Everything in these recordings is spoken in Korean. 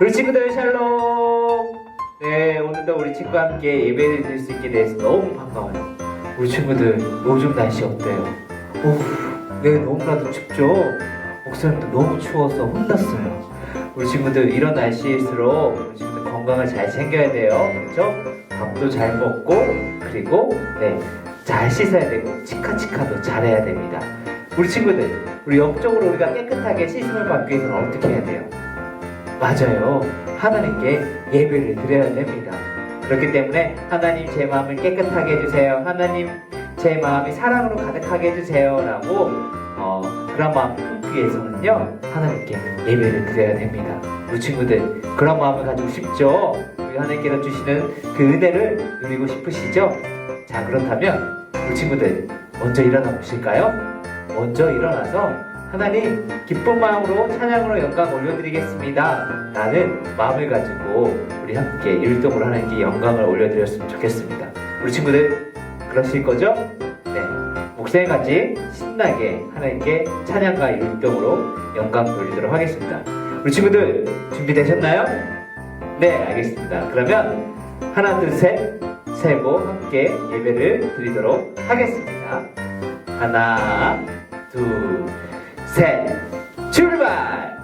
우리 친구들 샬롬. 네, 오늘도 우리 친구와 함께 예배를 드릴 수 있게 돼서 너무 반가워요. 우리 친구들 요즘 날씨 어때요? 오, 네, 너무나도 춥죠? 목사님도 너무 추워서 혼났어요. 우리 친구들 이런 날씨일수록 우리 친구들 건강을 잘 챙겨야 돼요. 그렇죠? 밥도 잘 먹고 그리고 네, 잘 씻어야 되고 치카치카도 잘해야 됩니다. 우리 친구들, 우리 영적으로 우리가 깨끗하게 씻음을 받기 위해서는 어떻게 해야 돼요? 맞아요. 하나님께 예배를 드려야 됩니다. 그렇기 때문에 하나님 제 마음을 깨끗하게 해주세요. 하나님 제 마음이 사랑으로 가득하게 해주세요. 라고 어, 그런 마음 품기 위해서는요. 하나님께 예배를 드려야 됩니다. 우리 친구들 그런 마음을 가지고 싶죠? 우리 하나님께서 주시는 그 은혜를 누리고 싶으시죠? 자 그렇다면 우리 친구들 먼저 일어나 보실까요? 먼저 일어나서 하나님 기쁜 마음으로 찬양으로 영광 올려드리겠습니다. 라는 마음을 가지고 우리 함께 율동으로 하나님께 영광을 올려드렸으면 좋겠습니다. 우리 친구들 그러실 거죠? 네. 목사님 같이 신나게 하나님께 찬양과 율동으로 영광 돌리도록 하겠습니다. 우리 친구들 준비되셨나요? 네, 알겠습니다. 그러면 하나, 둘, 셋, 세고 함께 예배를 드리도록 하겠습니다. 하나, 둘, 셋, 출발!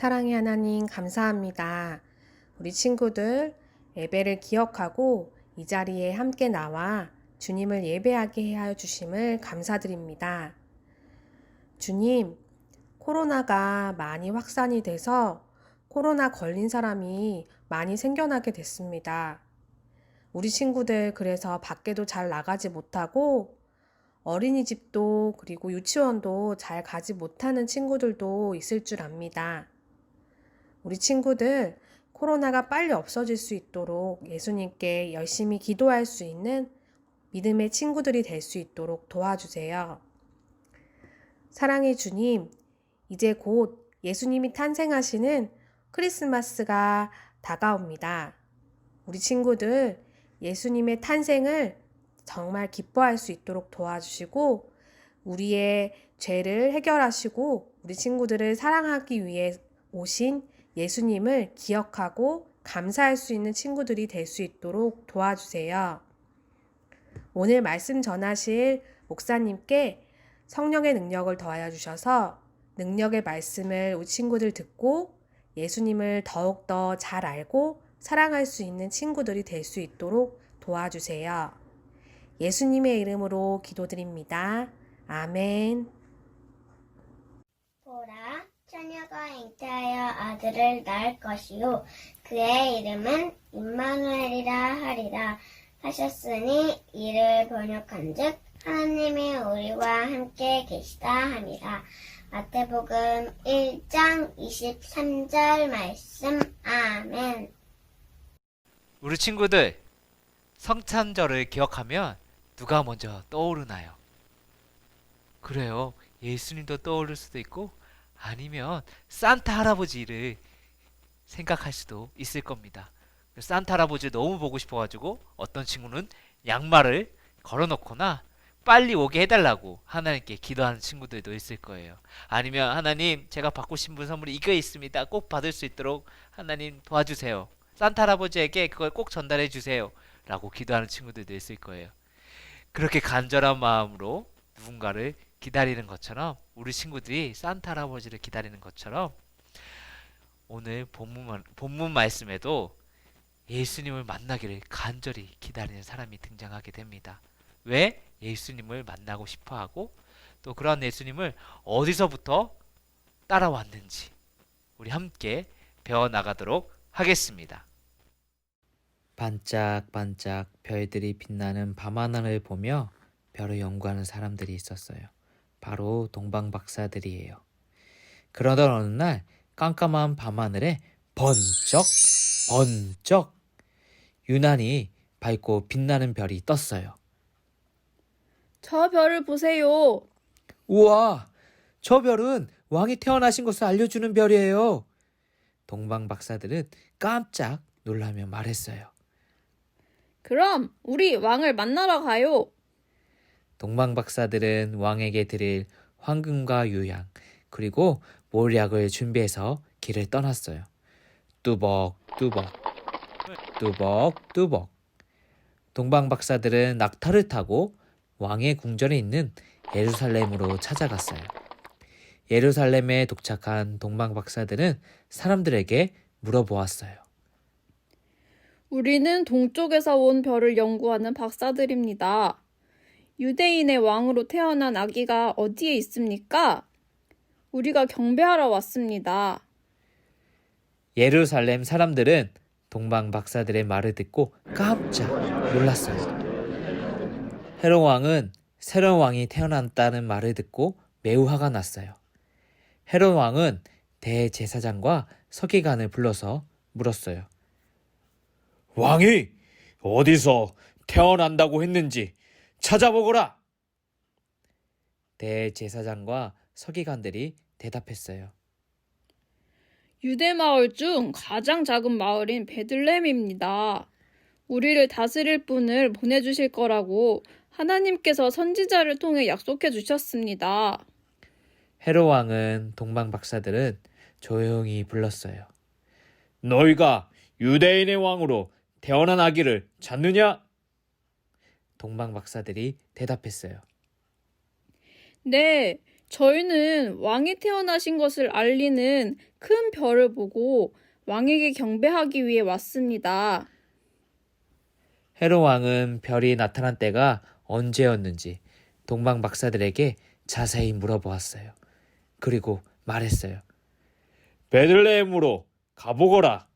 사랑의 하나님 감사합니다. 우리 친구들 예배를 기억하고 이 자리에 함께 나와 주님을 예배하게 하여 주심을 감사드립니다. 주님, 코로나가 많이 확산이 돼서 코로나 걸린 사람이 많이 생겨나게 됐습니다. 우리 친구들 그래서 밖에도 잘 나가지 못하고 어린이집도 그리고 유치원도 잘 가지 못하는 친구들도 있을 줄 압니다. 우리 친구들 코로나가 빨리 없어질 수 있도록 예수님께 열심히 기도할 수 있는 믿음의 친구들이 될 수 있도록 도와주세요. 사랑의 주님, 이제 곧 예수님이 탄생하시는 크리스마스가 다가옵니다. 우리 친구들 예수님의 탄생을 정말 기뻐할 수 있도록 도와주시고 우리의 죄를 해결하시고 우리 친구들을 사랑하기 위해 오신 예수님을 기억하고 감사할 수 있는 친구들이 될 수 있도록 도와주세요. 오늘 말씀 전하실 목사님께 성령의 능력을 더하여 주셔서 능력의 말씀을 우리 친구들 듣고 예수님을 더욱더 잘 알고 사랑할 수 있는 친구들이 될 수 있도록 도와주세요. 예수님의 이름으로 기도드립니다. 아멘. 보라, 처녀가 잉태하여 아들을 낳을 것이요 그의 이름은 임마누엘이라 하리라 하셨으니 이를 번역한즉 하나님이 우리와 함께 계시다 함이라 마태복음 1장 23절 말씀 아멘 우리 친구들 성탄절을 기억하면 누가 먼저 떠오르나요? 그래요. 예수님도 떠오를 수도 있고 아니면 산타 할아버지를 생각할 수도 있을 겁니다. 산타 할아버지 너무 보고 싶어가지고 어떤 친구는 양말을 걸어놓거나 빨리 오게 해달라고 하나님께 기도하는 친구들도 있을 거예요. 아니면 하나님 제가 받고 싶은 선물이 이거 있습니다. 꼭 받을 수 있도록 하나님 도와주세요. 산타 할아버지에게 그걸 꼭 전달해 주세요. 라고 기도하는 친구들도 있을 거예요. 그렇게 간절한 마음으로 누군가를 기다리는 것처럼 우리 친구들이 산타 할아버지를 기다리는 것처럼 오늘 본문, 본문 말씀에도 예수님을 만나기를 간절히 기다리는 사람이 등장하게 됩니다. 왜? 예수님을 만나고 싶어 하고 또 그런 예수님을 어디서부터 따라왔는지 우리 함께 배워나가도록 하겠습니다. 반짝반짝 별들이 빛나는 밤하늘을 보며 별을 연구하는 사람들이 있었어요. 바로 동방 박사들이에요. 그러던 어느 날 깜깜한 밤하늘에 번쩍 번쩍 유난히 밝고 빛나는 별이 떴어요. 저 별을 보세요. 우와, 저 별은 왕이 태어나신 것을 알려주는 별이에요. 동방 박사들은 깜짝 놀라며 말했어요. 그럼 우리 왕을 만나러 가요. 동방 박사들은 왕에게 드릴 황금과 유향 그리고 몰약을 준비해서 길을 떠났어요. 뚜벅뚜벅 뚜벅뚜벅 동방 박사들은 낙타를 타고 왕의 궁전에 있는 예루살렘으로 찾아갔어요. 예루살렘에 도착한 동방 박사들은 사람들에게 물어보았어요. 우리는 동쪽에서 온 별을 연구하는 박사들입니다. 유대인의 왕으로 태어난 아기가 어디에 있습니까? 우리가 경배하러 왔습니다. 예루살렘 사람들은 동방 박사들의 말을 듣고 깜짝 놀랐어요. 헤롯 왕은 새로운 왕이 태어났다는 말을 듣고 매우 화가 났어요. 헤롯 왕은 대제사장과 서기관을 불러서 물었어요. 왕이 어디서 태어난다고 했는지 찾아보거라. 대제사장과 서기관들이 대답했어요. 유대 마을 중 가장 작은 마을인 베들렘입니다. 우리를 다스릴 분을 보내주실 거라고 하나님께서 선지자를 통해 약속해 주셨습니다. 헤롯 왕은 동방 박사들은 조용히 불렀어요. 너희가 유대인의 왕으로 태어난 아기를 찾느냐? 동방 박사들이 대답했어요. 네, 저희는 왕이 태어나신 것을 알리는 큰 별을 보고 왕에게 경배하기 위해 왔습니다. 헤롯 왕은 별이 나타난 때가 언제였는지 동방 박사들에게 자세히 물어보았어요. 그리고 말했어요. 베들레헴으로 가보거라.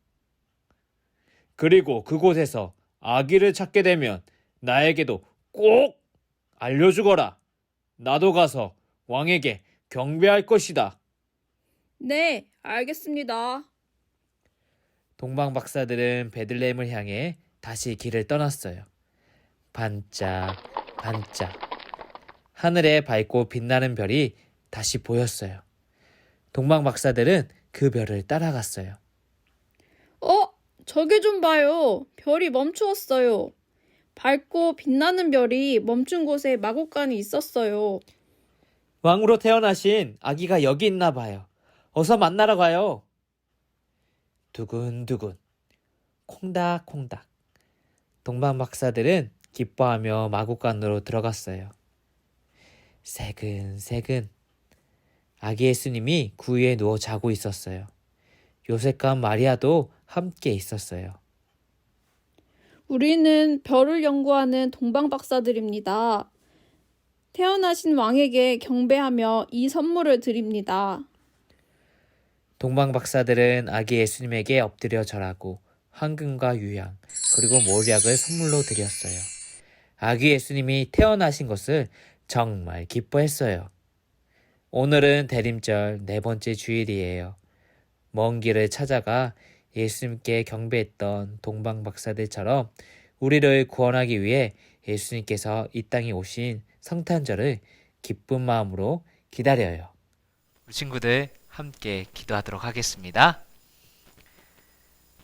그리고 그곳에서 아기를 찾게 되면 나에게도 꼭 알려주거라. 나도 가서 왕에게 경배할 것이다. 네, 알겠습니다. 동방 박사들은 베들레헴을 향해 다시 길을 떠났어요. 반짝, 반짝. 하늘에 밝고 빛나는 별이 다시 보였어요. 동방 박사들은 그 별을 따라갔어요. 어, 저기 좀 봐요. 별이 멈추었어요. 밝고 빛나는 별이 멈춘 곳에 마곡간이 있었어요. 왕으로 태어나신 아기가 여기 있나 봐요. 어서 만나러 가요. 두근두근, 콩닥콩닥. 동방 박사들은 기뻐하며 마곡간으로 들어갔어요. 새근새근. 아기 예수님이 구유에 누워 자고 있었어요. 요셉과 마리아도 함께 있었어요. 우리는 별을 연구하는 동방 박사들입니다. 태어나신 왕에게 경배하며 이 선물을 드립니다. 동방 박사들은 아기 예수님에게 엎드려 절하고 황금과 유향 그리고 몰약을 선물로 드렸어요. 아기 예수님이 태어나신 것을 정말 기뻐했어요. 오늘은 대림절 네 번째 주일이에요. 먼 길을 찾아가 예수님께 경배했던 동방 박사들처럼 우리를 구원하기 위해 예수님께서 이 땅에 오신 성탄절을 기쁜 마음으로 기다려요. 우리 친구들 함께 기도하도록 하겠습니다.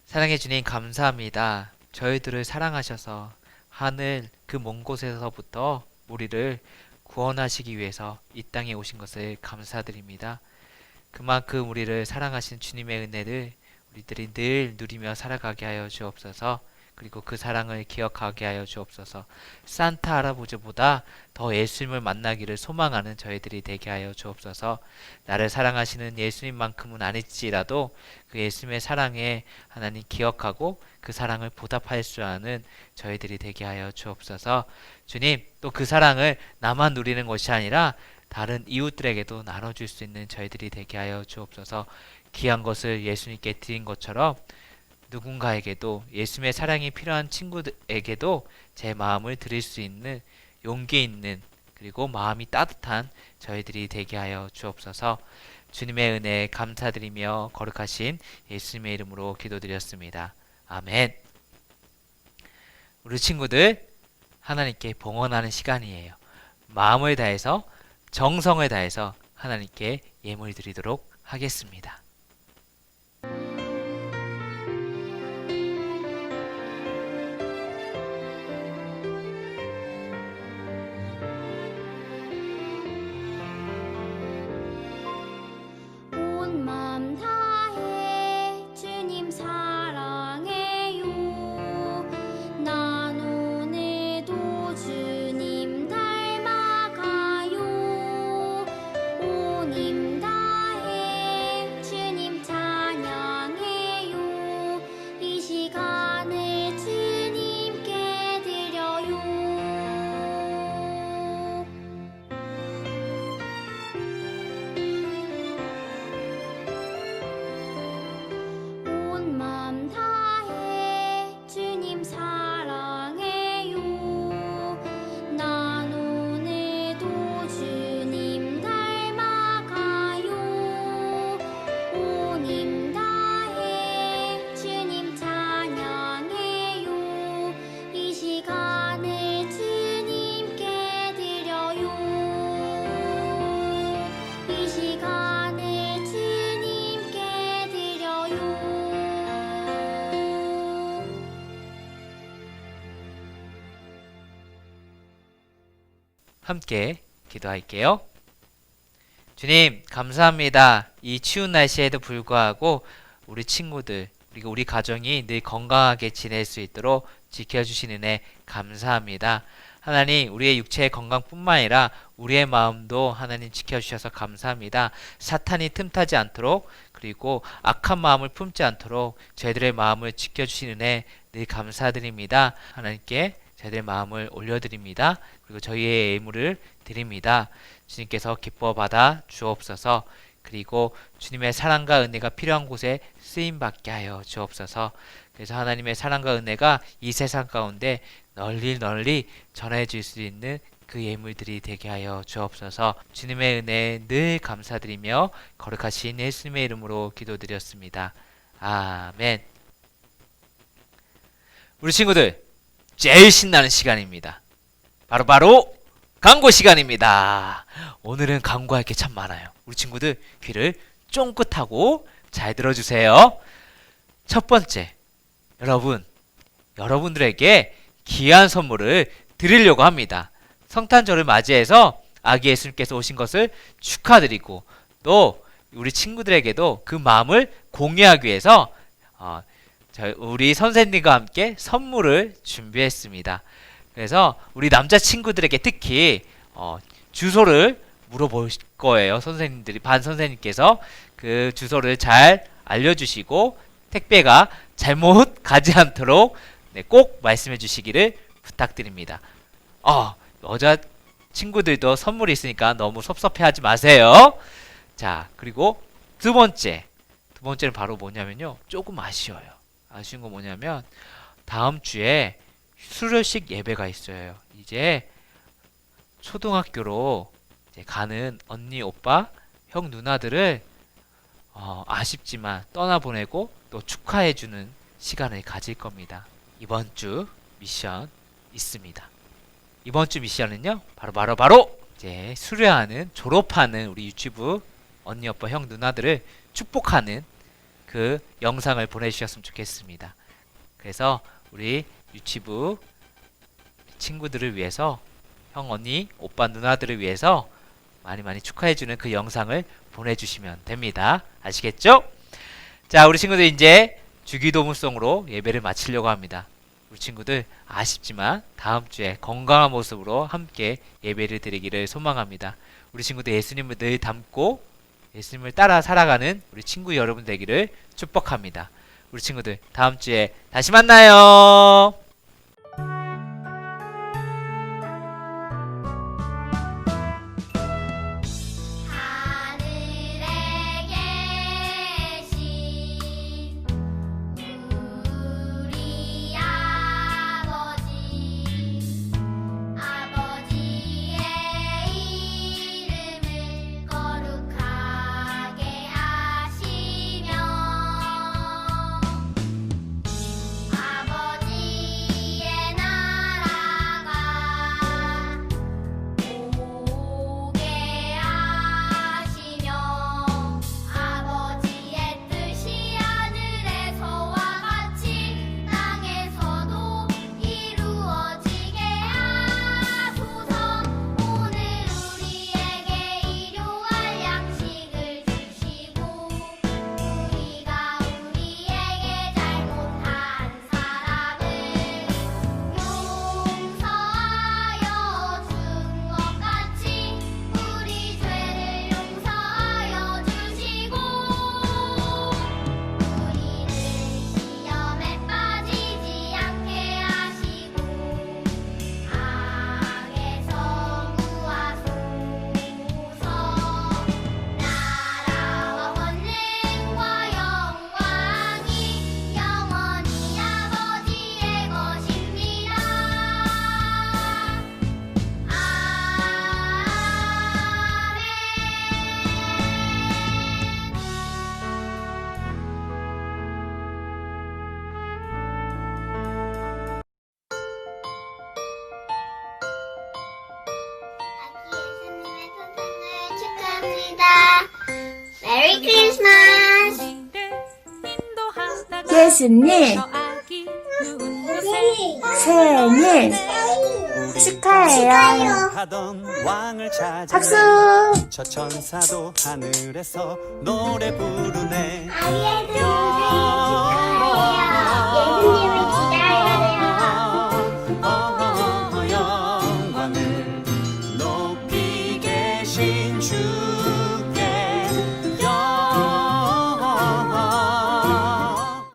사랑해 주님 감사합니다. 저희들을 사랑하셔서 하늘 그 먼 곳에서부터 우리를 구원하시기 위해서 이 땅에 오신 것을 감사드립니다. 그만큼 우리를 사랑하신 주님의 은혜를 우리들이 늘 누리며 살아가게 하여 주옵소서. 그리고 그 사랑을 기억하게 하여 주옵소서. 산타 할아버지보다 더 예수님을 만나기를 소망하는 저희들이 되게 하여 주옵소서. 나를 사랑하시는 예수님만큼은 아닐지라도 그 예수님의 사랑에 하나님 기억하고 그 사랑을 보답할 수 아는 저희들이 되게 하여 주옵소서. 주님, 또 그 사랑을 나만 누리는 것이 아니라 다른 이웃들에게도 나눠줄 수 있는 저희들이 되게 하여 주옵소서. 귀한 것을 예수님께 드린 것처럼 누군가에게도 예수님의 사랑이 필요한 친구에게도 제 마음을 드릴 수 있는 용기 있는 그리고 마음이 따뜻한 저희들이 되게 하여 주옵소서. 주님의 은혜에 감사드리며 거룩하신 예수님의 이름으로 기도드렸습니다. 아멘. 우리 친구들 하나님께 봉헌하는 시간이에요. 마음을 다해서 정성을 다해서 하나님께 예물 드리도록 하겠습니다. 함께 기도할게요. 주님, 감사합니다. 이 추운 날씨에도 불구하고 우리 친구들, 그리고 우리 가정이 늘 건강하게 지낼 수 있도록 지켜주시는 애 감사합니다. 하나님 우리의 육체의 건강뿐만 아니라 우리의 마음도 하나님 지켜주셔서 감사합니다. 사탄이 틈타지 않도록 그리고 악한 마음을 품지 않도록 저희들의 마음을 지켜주신 은혜 늘 감사드립니다. 하나님께 저희들의 마음을 올려드립니다. 그리고 저희의 예물을 드립니다. 주님께서 기뻐 받아 주옵소서. 그리고 주님의 사랑과 은혜가 필요한 곳에 쓰임 받게 하여 주옵소서. 그래서 하나님의 사랑과 은혜가 이 세상 가운데 널리 널리 전해질 수 있는 그 예물들이 되게 하여 주옵소서. 주님의 은혜에 늘 감사드리며 거룩하신 예수님의 이름으로 기도드렸습니다. 아멘. 우리 친구들 제일 신나는 시간입니다. 바로 바로 광고 시간입니다. 오늘은 광고할 게 참 많아요. 우리 친구들 귀를 쫑긋하고 잘 들어주세요. 첫 번째, 여러분, 여러분들에게 귀한 선물을 드리려고 합니다. 성탄절을 맞이해서 아기 예수님께서 오신 것을 축하드리고 또 우리 친구들에게도 그 마음을 공유하기 위해서 어, 우리 선생님과 함께 선물을 준비했습니다. 그래서 우리 남자 친구들에게 특히 어, 주소를 물어볼 거예요. 선생님들이 반 선생님께서 그 주소를 잘 알려주시고 택배가 잘못 가지 않도록 네, 꼭 말씀해 주시기를 부탁드립니다. 어, 여자 친구들도 선물이 있으니까 너무 섭섭해하지 마세요. 자, 그리고 두 번째, 두 번째는 바로 뭐냐면요, 조금 아쉬워요. 아쉬운 거 뭐냐면 다음 주에 수료식 예배가 있어요. 이제 초등학교로 이제 가는 언니, 오빠, 형, 누나들을 어, 아쉽지만 떠나보내고 또 축하해주는 시간을 가질 겁니다. 이번 주 미션 있습니다. 이번 주 미션은요, 바로 바로 바로 이제 수료하는 졸업하는 우리 유튜브 언니, 오빠, 형, 누나들을 축복하는 그 영상을 보내주셨으면 좋겠습니다. 그래서 우리 유튜브 친구들을 위해서 형, 언니, 오빠, 누나들을 위해서 많이 많이 축하해주는 그 영상을 보내주시면 됩니다. 아시겠죠? 자, 우리 친구들 이제 주기도문송으로 예배를 마치려고 합니다. 우리 친구들 아쉽지만 다음 주에 건강한 모습으로 함께 예배를 드리기를 소망합니다. 우리 친구들 예수님을 늘 닮고 예수님을 따라 살아가는 우리 친구 여러분 되기를 축복합니다. 우리 친구들 다음 주에 다시 만나요. 축하합니다. 메리 크리스마스! 예수님 생일 축하해요. 하던 왕을 찾아 박수! 저 천사도 하늘에서 노래 부르네 아기의